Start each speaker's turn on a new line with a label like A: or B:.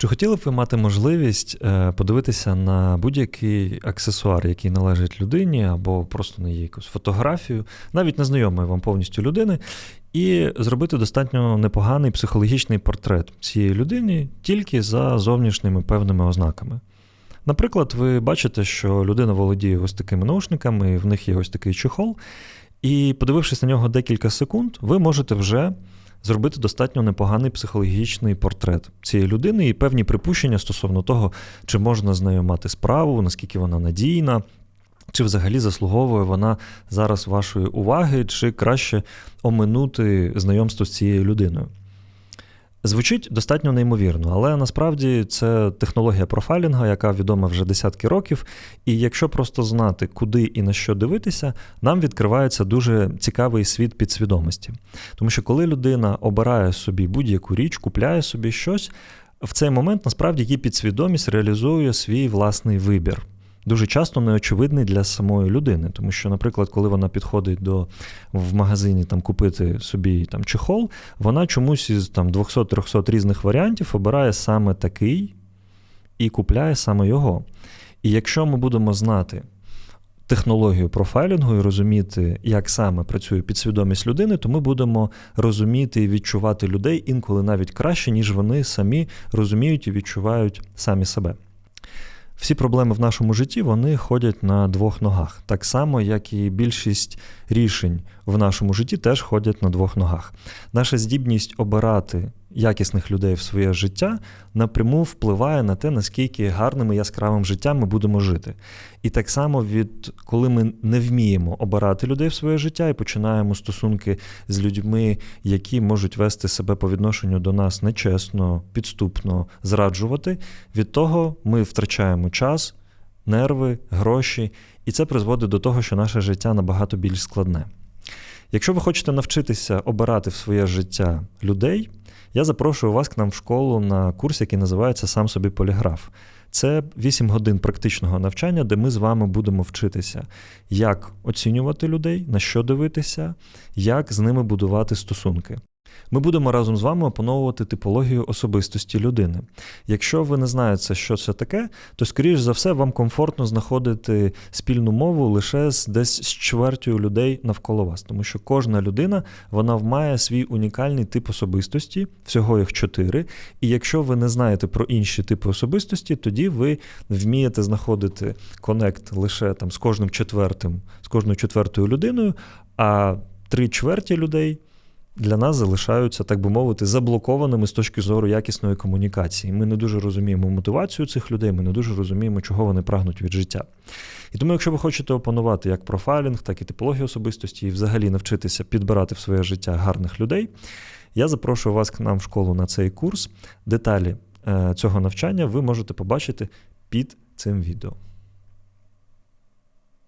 A: Чи хотіли б ви мати можливість е, подивитися на будь-який аксесуар, який належить людині, або просто на її якусь фотографію, навіть незнайомої вам повністю людини, і зробити достатньо непоганий психологічний портрет цієї людини тільки за зовнішніми певними ознаками? Наприклад, ви бачите, що людина володіє ось такими наушниками, і в них є ось такий чехол, і подивившись на нього декілька секунд, ви можете вже зробити достатньо непоганий психологічний портрет цієї людини і певні припущення стосовно того, чи можна з нею мати справу, наскільки вона надійна. Чи взагалі заслуговує вона зараз вашої уваги, чи краще оминути знайомство з цією людиною? Звучить достатньо неймовірно, але насправді це технологія профайлінга, яка відома вже десятки років. І якщо просто знати, куди і на що дивитися, нам відкривається дуже цікавий світ підсвідомості. Тому що коли людина обирає собі будь-яку річ, купляє собі щось, в цей момент насправді її підсвідомість реалізує свій власний вибір дуже часто неочевидний для самої людини. Тому що, наприклад, коли вона підходить до в магазині там купити собі там чехол, вона чомусь із там 200-300 різних варіантів обирає саме такий і купляє саме його. І якщо ми будемо знати. Технологію профайлінгу і розуміти, як саме працює підсвідомість людини, то ми будемо розуміти і відчувати людей інколи навіть краще, ніж вони самі розуміють і відчувають самі себе. Всі проблеми в нашому житті вони ходять на двох ногах, так само, як і більшість рішень в нашому житті теж ходять на двох ногах. Наша здібність обирати якісних людей в своє життя напряму впливає на те, наскільки гарним і яскравим життям ми будемо жити. І так само, від коли ми не вміємо обирати людей в своє життя і починаємо стосунки з людьми, які можуть вести себе по відношенню до нас нечесно, підступно, зраджувати, від того ми втрачаємо час, нерви, гроші, і це призводить до того, що наше життя набагато більш складне. Якщо ви хочете навчитися обирати в своє життя людей, я запрошую вас к нам в школу на курс, який називається Сам собі поліграф. Це 8 годин практичного навчання, де ми з вами будемо вчитися, як оцінювати людей, на що дивитися, як з ними будувати стосунки. Ми будемо разом з вами опановувати типологію особистості людини. Якщо ви не знаєте, що це таке, то, скоріш за все, вам комфортно знаходити спільну мову лише з десь з чвертю людей навколо вас, тому що кожна людина вона має свій унікальний тип особистості, всього їх чотири. І якщо ви не знаєте про інші типи особистості, тоді ви вмієте знаходити конект лише там з кожним четвертим, з кожною четвертою людиною, а три чверті людей для нас залишаються, так би мовити, заблокованими з точки зору якісної комунікації. Ми не дуже розуміємо мотивацію цих людей, ми не дуже розуміємо, чого вони прагнуть від життя. І тому, якщо ви хочете опанувати як профайлінг, так і типологію особистості, і взагалі навчитися підбирати в своє життя гарних людей, я запрошую вас к нам в школу на цей курс. Деталі е, цього навчання ви можете побачити під цим відео.